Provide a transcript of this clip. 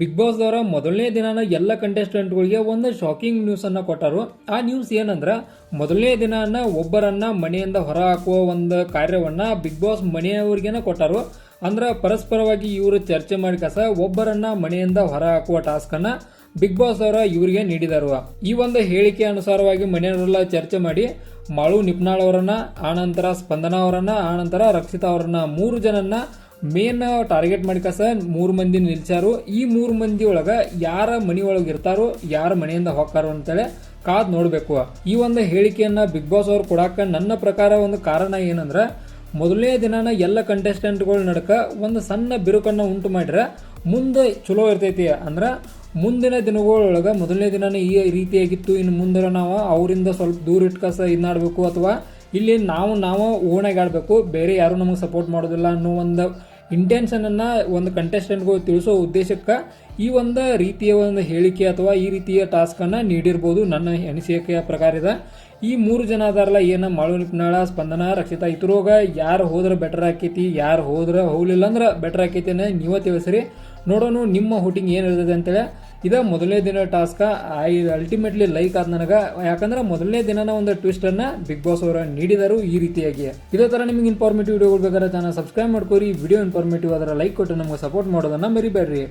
Big boss ಅವರ ಮೊದಲನೇ ದಿನಾನ ಎಲ್ಲ ಕಂಟೆಸ್ಟೆಂಟ್ಗಳಿಗೆ ಒಂದು ಶಾಕಿಂಗ್ ನ್ಯೂಸ್ ಅನ್ನ ಕೊಟ್ಟರು. ಆ ನ್ಯೂಸ್ ಏನಂದ್ರ, ಮೊದಲನೇ ದಿನಾನ ಒಬ್ಬರನ್ನ ಮನೆಯಿಂದ ಹೊರ ಹಾಕುವ ಒಂದು ಕಾರ್ಯವನ್ನ ಬಿಗ್ ಬಾಸ್ ಮನೆಯವರಿಗೆ ಕೊಟ್ಟರು. ಅಂದ್ರೆ ಪರಸ್ಪರವಾಗಿ ಇವರು ಚರ್ಚೆ ಮಾಡಿ ಕಸ, ಒಬ್ಬರನ್ನ ಮನೆಯಿಂದ ಹೊರ ಹಾಕುವ ಟಾಸ್ಕ್ ಅನ್ನ ಬಿಗ್ ಬಾಸ್ ಅವರ ಇವರಿಗೆ ನೀಡಿದರು. ಈ ಒಂದು ಹೇಳಿಕೆ ಅನುಸಾರವಾಗಿ ಮನೆಯವರೆಲ್ಲ ಚರ್ಚೆ ಮಾಡಿ, ಮಾಳು ನಿಪ್ನಾಳ್ ಅವರನ್ನ, ಆನಂತರ ಸ್ಪಂದನ ಅವರನ್ನ, ಆನಂತರ ರಕ್ಷಿತಾ ಅವರನ್ನ ಮೂರು ಜನನ್ನ ಮೇನ್ ಟಾರ್ಗೆಟ್ ಮಾಡಿ ಕಸ ಮೂರು ಮಂದಿ ನಿಲ್ಸಾರು ಈ ಮೂರು ಮಂದಿ ಒಳಗ ಯಾರ ಮನಿ ಒಳಗೆ ಇರ್ತಾರೋ, ಯಾರ ಮನೆಯಿಂದ ಹೋಗ್ತಾರೋ ಅಂತೇಳಿ ಕಾದ್ ನೋಡಬೇಕು. ಈ ಒಂದು ಹೇಳಿಕೆಯನ್ನ ಬಿಗ್ ಬಾಸ್ ಅವ್ರು ಕೊಡಾಕ ನನ್ನ ಪ್ರಕಾರ ಒಂದು ಕಾರಣ ಏನಂದ್ರ, ಮೊದಲನೇ ದಿನಾನ ಎಲ್ಲ ಕಂಟೆಸ್ಟೆಂಟ್ಗಳ ನಡಕ ಒಂದು ಸಣ್ಣ ಬಿರುಕನ್ನು ಉಂಟು ಮಾಡ್ರೆ ಮುಂದೆ ಚಲೋ ಇರ್ತೈತಿ. ಅಂದ್ರೆ ಮುಂದಿನ ದಿನಗಳೊಳಗೆ ಮೊದಲನೇ ದಿನನೇ ಈ ರೀತಿಯಾಗಿತ್ತು, ಇನ್ನು ಮುಂದೆ ನಾವು ಅವರಿಂದ ಸ್ವಲ್ಪ ದೂರ ಇಟ್ಕಸ ಇದ್ನಾಡ್ಬೇಕು ಅಥವಾ ಇಲ್ಲಿ ನಾವು ನಾವು ಓಣಾಗಿ ಆಡಬೇಕು, ಬೇರೆ ಯಾರು ನಮಗೆ ಸಪೋರ್ಟ್ ಮಾಡೋದಿಲ್ಲ ಅನ್ನೋ ಒಂದು ಇಂಟೆನ್ಷನ್ ಅನ್ನ ಒಂದು ಕಂಟೆಸ್ಟೆಂಟ್ಗಳು ತಿಳಿಸೋ ಉದ್ದೇಶಕ್ಕೆ ಈ ಒಂದು ರೀತಿಯ ಒಂದು ಹೇಳಿಕೆ ಅಥವಾ ಈ ರೀತಿಯ ಟಾಸ್ಕ್ ಅನ್ನ ನೀಡಿರ್ಬೋದು ನನ್ನ ಅನಿಸಿಕೆಯ ಪ್ರಕಾರ ಈ ಮೂರು ಜನ ಅದಾರಲ್ಲ, ಏನು ಮಾಳು ನಿಪ್ನಾಳ, ಸ್ಪಂದನ, ರಕ್ಷಿತಾ, ಇತರೋಗ, ಯಾರು ಹೋದ್ರೆ ಬೆಟರ್ ಆಕೈತಿ, ಯಾರು ಹೋದ್ರೆ ಹೋಗ್ಲಿಲ್ಲ ಅಂದ್ರೆ ಬೆಟರ್ ಆಕೈತಿ ಅನ್ನೋ ನೀವೇ ತಿಳಿಸ್ರಿ. ನೋಡೋಣ, ನಿಮ್ಮ ಹುಟ್ಟಿಂಗ್ ಏನು ಇರ್ತದೆ ಅಂತೇಳಿ. ಇದ ಮೊದಲನೇ ದಿನ ಟಾಸ್ಕ ಐ ಅಲ್ಟಿಮೇಟ್ಲಿ ಲೈಕ್ ಆದ ನನಗೆ. ಯಾಕಂದ್ರೆ ಮೊದಲನೇ ದಿನನ ಒಂದು ಟ್ವಿಸ್ಟ್ ಅನ್ನ ಬಿಗ್ ಬಾಸ್ ಅವರ ನೀಡಿದರು ಈ ರೀತಿಯಾಗಿ. ಇದೇ ತರ ನಿಮಗೆ ಇನ್ಫಾರ್ಮೇಟಿವ್ ವಿಡಿಯೋಗಳು ಕೊಡ್ಬೇಕಾದ್ರೆ ಚಾನಲ್ ಸಬ್ಸ್ಕ್ರೈಬ್ ಮಾಡ್ಕೋರಿ. ವಿಡಿಯೋ ಇನ್ಫಾರ್ಮೇಟಿವ್ ಅದರ ಲೈಕ್ ಕೊಟ್ಟು ನಮಗೆ ಸಪೋರ್ಟ್ ಮಾಡೋದನ್ನ ಮರಿಬೇಡ್ರಿ.